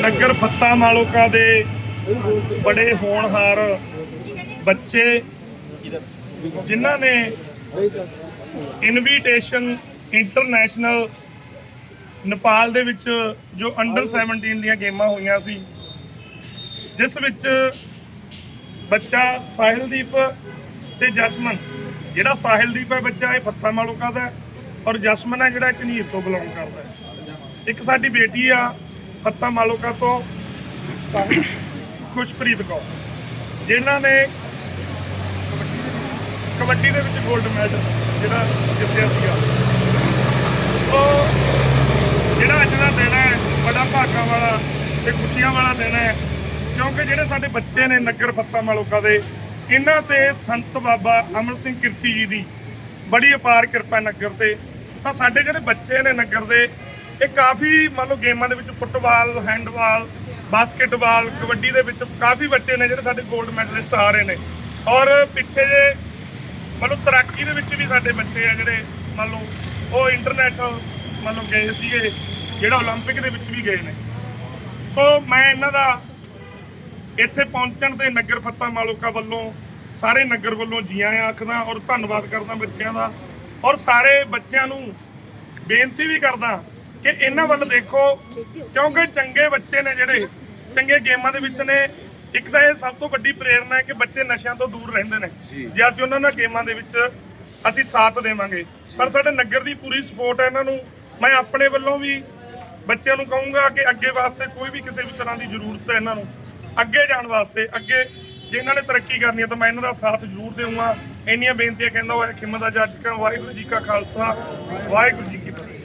ਨਗਰ ਫੱਤਾ ਮਾਲੋਕਾ ਦੇ ਬੜੇ ਹੋਣਹਾਰ ਬੱਚੇ ਜਿਨ੍ਹਾਂ ਨੇ ਇਨਵੀਟੇਸ਼ਨ ਇੰਟਰਨੈਸ਼ਨਲ ਨੇਪਾਲ ਦੇ ਵਿੱਚ ਜੋ ਅੰਡਰ 17 ਦੀਆਂ ਗੇਮਾਂ ਹੋਈਆਂ ਸੀ, ਜਿਸ ਵਿੱਚ ਬੱਚਾ ਸਾਹਿਲਦੀਪ ਤੇ ਜਸਮਨ, ਜਿਹੜਾ ਸਾਹਿਲਦੀਪ ਹੈ ਬੱਚਾ ਇਹ ਫੱਤਾ ਮਾਲੋਕਾ ਦਾ ਔਰ ਜਸਮਨ ਹੈ ਜਿਹੜਾ ਝਨੀਰ ਤੋਂ ਬਿਲੋਂਗ ਕਰਦਾ ਇੱਕ ਸਾਡੀ ਬੇਟੀ ਆ ਫੱਤਾ ਮਾਲੋਕਾ ਤੋਂ ਸਾਹਿਲ ਖੁਸ਼ਪ੍ਰੀਤ ਕੌਰ, ਜਿਨ੍ਹਾਂ ਨੇ ਕਬੱਡੀ ਦੇ ਵਿੱਚ 골ਡ ਮੈਡਲ ਜਿਹੜਾ ਜਿੱਤਿਆ ਸੀਗਾ। ਸੋ ਜਿਹੜਾ ਅੱਜ ਦਾ ਦਿਨ ਹੈ, ਬੜਾ ਭਾਗਾਂ ਵਾਲਾ ਤੇ ਖੁਸ਼ੀਆਂ ਵਾਲਾ ਦਿਨ ਹੈ, ਕਿਉਂਕਿ ਜਿਹੜੇ ਸਾਡੇ ਬੱਚੇ ਨੇ ਨਗਰ ਫੱਤਾ ਮਾਲੋਕਾ ਦੇ, ਇਹਨਾਂ ਤੇ ਸੰਤ ਬਾਬਾ ਅਮਰ ਸਿੰਘ ਕਿਰਤੀ ਜੀ ਦੀ ਬੜੀ ਅਪਾਰ ਕਿਰਪਾ ਨਗਰ ਤੇ। ਤਾਂ ਸਾਡੇ ਜਿਹੜੇ ਬੱਚੇ ਨੇ ਨਗਰ ਦੇ ਇਹ ਕਾਫੀ ਮੰਨ ਲਓ ਗੇਮਾਂ ਦੇ ਵਿੱਚ ਫੁੱਟਬਾਲ, ਹੈਂਡਬਾਲ, ਬਾਸਕਟਬਾਲ, ਕਬੱਡੀ ਦੇ ਵਿੱਚ ਕਾਫੀ ਬੱਚੇ ਨੇ ਜਿਹੜੇ ਸਾਡੇ 골ਡ ਮੈਡਲਿਸਟ ਆ ਰਹੇ ਨੇ। ਔਰ ਪਿੱਛੇ ਜੇ ਮੰਨ ਲਓ ਤੈਰਾਕੀ ਦੇ ਵਿੱਚ ਵੀ ਸਾਡੇ ਬੱਚੇ ਆ ਜਿਹੜੇ ਮੰਨ ਲਓ ਉਹ ਇੰਟਰਨੈਸ਼ਨਲ ਮੰਨ ਲਓ ਗਏ ਸੀਗੇ, ਜਿਹੜਾ 올림픽 ਦੇ ਵਿੱਚ ਵੀ ਗਏ ਨੇ। ਸੋ ਮੈਂ ਇਹਨਾਂ ਦਾ ਇੱਥੇ ਪਹੁੰਚਣ ਤੇ ਨਗਰ ਫੱਤਾ ਮਾਲੂਕਾ ਵੱਲੋਂ, ਸਾਰੇ ਨਗਰ ਵੱਲੋਂ ਜੀਆਂ ਆਖਦਾ ਔਰ ਧੰਨਵਾਦ ਕਰਦਾ ਬੱਚਿਆਂ ਦਾ। ਔਰ ਸਾਰੇ ਬੱਚਿਆਂ ਨੂੰ ਬੇਨਤੀ ਵੀ ਕਰਦਾ ਕਿ ਇਹਨਾਂ ਵੱਲ ਦੇਖੋ ਕਿਉਂਕਿ ਚੰਗੇ ਬੱਚੇ ਨੇ ਜਿਹੜੇ ਚੰਗੇ ਗੇਮਾਂ ਦੇ ਵਿੱਚ ਨੇ। ਇੱਕ ਤਾਂ ਇਹ ਸਭ ਤੋਂ ਵੱਡੀ ਪ੍ਰੇਰਣਾ ਹੈ ਕਿ ਬੱਚੇ ਨਸ਼ਿਆਂ ਤੋਂ ਦੂਰ ਰਹਿੰਦੇ ਨੇ। ਜੇ। ਅਸੀਂ ਉਹਨਾਂ ਨਾਲ ਗੇਮਾਂ ਦੇ ਵਿੱਚ ਅਸੀਂ ਸਾਥ ਦੇਵਾਂਗੇ। ਪਰ ਸਾਡੇ ਨਗਰ ਦੀ ਪੂਰੀ ਸਪੋਰਟ ਹੈ ਇਹਨਾਂ ਨੂੰ। ਮੈਂ ਆਪਣੇ ਵੱਲੋਂ ਵੀ ਬੱਚਿਆਂ ਨੂੰ ਕਹੂੰਗਾ ਕਿ ਅੱਗੇ ਵਾਸਤੇ ਕੋਈ ਵੀ ਕਿਸੇ ਵੀ ਤਰ੍ਹਾਂ ਦੀ ਜ਼ਰੂਰਤ ਹੈ ਇਹਨਾਂ ਨੂੰ ਅੱਗੇ ਜਾਣ ਵਾਸਤੇ ਅੱਗੇ ਜੇ ਇਹਨਾਂ ਨੇ ਤਰੱਕੀ ਕਰਨੀ ਹੈ ਤਾਂ ਮੈਂ ਇਹਨਾਂ ਦਾ ਸਾਥ ਜ਼ਰੂਰ ਦੇਵਾਂਗਾ। ਇੰਨੀਆਂ ਬੇਨਤੀਆਂ ਕਹਿੰਦਾ ਹੋਇਆ ਖਿਮਤ ਦਾ ਜੱਜ ਕਾ ਵਾਹਿਗੁਰੂ ਜੀ ਕਾ ਖਾਲਸਾ ਵਾਹਿਗੁਰੂ ਜੀ ਕੀ ਫਤਿਹ।